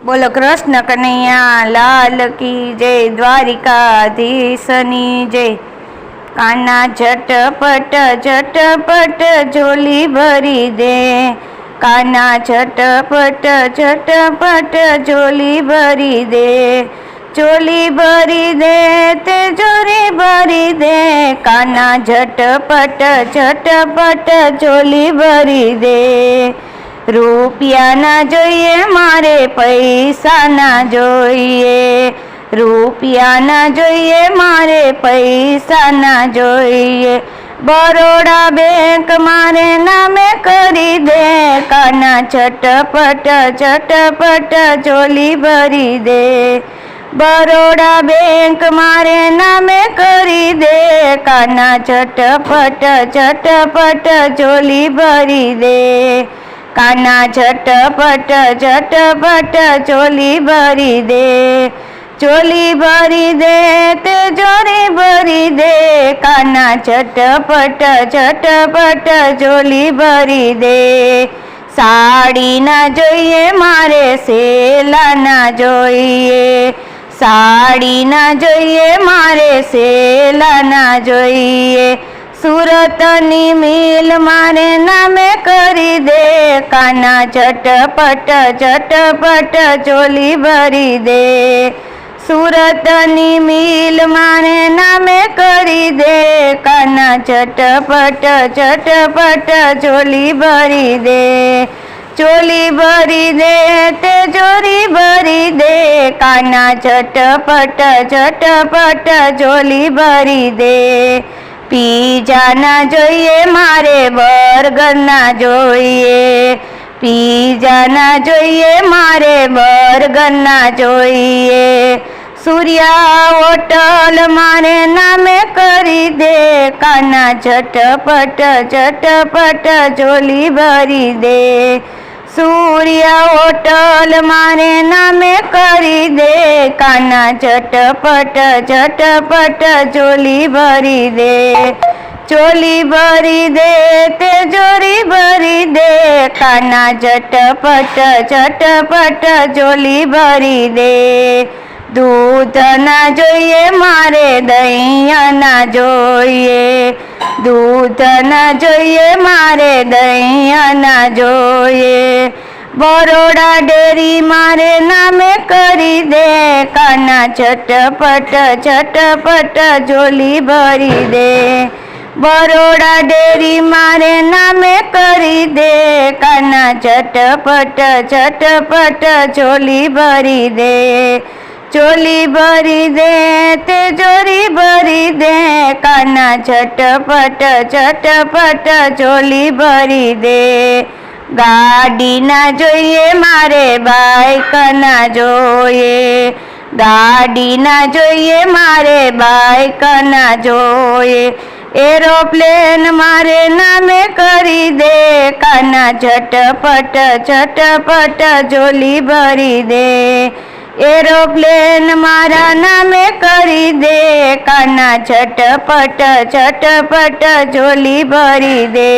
બોલો કૃષ્ણ કનૈયા લાલ કી જય દ્વારિકાધીશની જય કાના ઝટપટ ઝટપટ ઝોલી ભરી દે કાના ઝટપટ ઝટપટ ઝોલી ભરી દે ચોલી ભરી દે તે ચોરી ભરી દે કાના ઝટપટ ઝટપટ ચોલી ભરી દે રૂપિયા ના જોઈએ મારે પૈસા ના જોઈએ રૂપિયા ના જોઈએ મારે પૈસા ના જોઈએ બરોડા બેંક મારે નામે કરી દે કાના ઝટપટ ઝટપટ ચોલી ભરી દે બરોડા બેંક મારે નામે કરી દે કાના ઝટપટ ઝટપટ ચોલી ભરી દે કાના ઝટપટ ઝટપટ ચોલી ભરી દે ચોલી ભરી દે તે ચોરી ભરી દે કાના ઝટપટ ઝટપટ ચોલી ભરી દે સાડી ના જોઈએ મારે સેલા ના જોઈએ સાડી ના જોઈએ મારે સેલા ના જોઈએ સુરતની મિલ મારે નામે કરી દે કાના ઝટપટ ઝટપટ ચોલી ભરી દે સુરતની મિલ મારે નામે કરી દે કાના ઝટપટ ઝટપટ ચોલી ભરી દે ચોલી ભરી દે તે ચોરી ભરી દે કાના ઝટપટ ઝટપટ ચોલી ભરી દે પીઝા ના જોઈએ મારે બર્ગર ના જોઈએ પીઝા ના જોઈએ મારે બર્ગર ના જોઈએ સૂર્યા હોટલ મારે નામે કરી દે કાના ઝટપટ ઝટપટ ચોલી ભરી દે સૂર્ય હોટલ મારે નામે કરી દે કાના ઝટપટ ઝટપટ ચોલી ભરી દે ચોલી ભરી દે તે ચોરી ભરી દે કાના ઝટપટ ઝટપટ ચોલી ભરી દે દૂધ ના જોઈએ મારે દહીં ના જોઈએ દૂધ ના જોઈએ મારે દહીં ના જોઈએ બરોડા ડેરી મારે નામે કરી દે કાના ઝટપટ ઝટપટ ઝોલી ભરી દે બરોડા ડેરી મારે નામે કરી દે કાના ઝટપટ ઝટપટ ઝોલી ભરી દે ચોલી ભરી દે તે ચોરી ભરી દે કાના ઝટપટ ઝટપટ ચોલી ભરી દે ગાડી ના જોઈએ મારે બાઈક ના જોઈએ ગાડી ના જોઈએ મારે બાઈક ના જોઈએ એરોપ્લેન મારે નામે કરી દે કાના ઝટપટ ઝટપટ ઝોલી ભરી દે એરોપ્લેન મારા નામે કરી દે કાના ઝટપટ ઝટપટ ઝોલી ભરી દે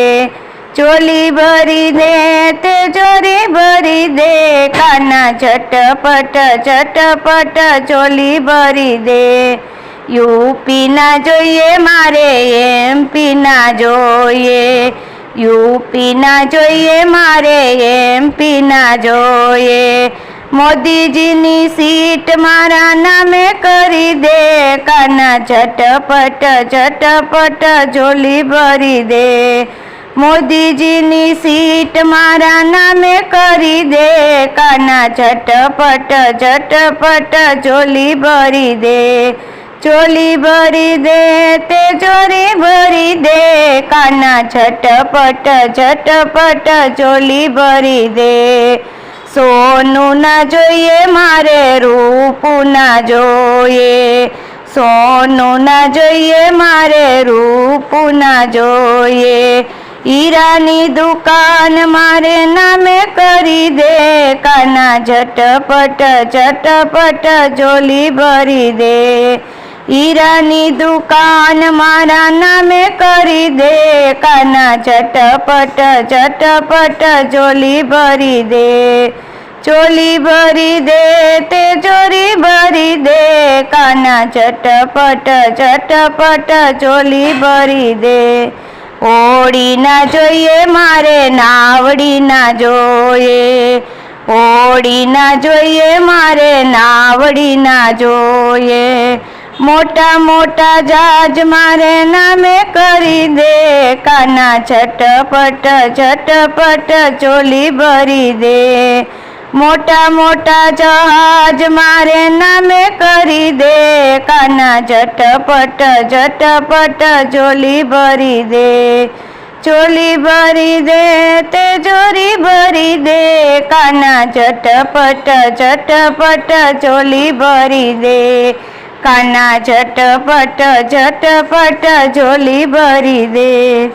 ચોલી ભરી દે તે ચોરી ભરી દે કાના ઝટપટ ઝટપટ ચોલી ભરી દે યુપી ના જોઈએ મારે એમપી ના જોઈએ યુપી ના જોઈએ મારે એમપી ના જોઈએ મોદીજીની સીટ મારા નામે કરી દે કાના ઝટપટ ઝટપટ ઝોલી ભરી દે મોદીજીની સીટ મારા નામે કરી દે કાના ઝટપટ ઝટપટ ઝોલી ભરી દે ચોલી ભરી દે તે ચોરી ભરી દે કાના ઝટપટ ઝટપટ ચોલી ભરી દે સોનું ના જોઈએ, મારે રૂપ ના જોઈએ. સોનું ના જોઈએ, મારે રૂપ ના જોઈએ. હીરાની દુકાન મારે નામે કરી દે, કાના ઝટપટ ઝટપટ જોલી ભરી દે. હીરાની દુકાન મારા નામે કરી દે કાના ઝટપટ ઝટપટ જોલી ભરી દે ચોલી ભરી દે તે ચોરી ભરી દે કાના ચટપટ ચટપટ ચોલી ભરી દે ઓડી ના જોઈએ મારે નાવડી ના જોઈએ ઓડી ના જોઈએ મારે નાવડી ના જોઈએ મોટા મોટા જહાજ મારે નામે કરી દે કાના છટપટ છટપટ ચોલી ભરી દે મોટા મોટા જહાજ મારે નામે કરી દે કાના ઝટપટ ઝટપટ ચોલી ભરી દે ચોલી ભરી દે તે ચોરી ભરી દે કાના ઝટપટ ઝટપટ ચોલી ભરી દે કાના ઝટપટ ઝટપટ જોલી ભરી દે.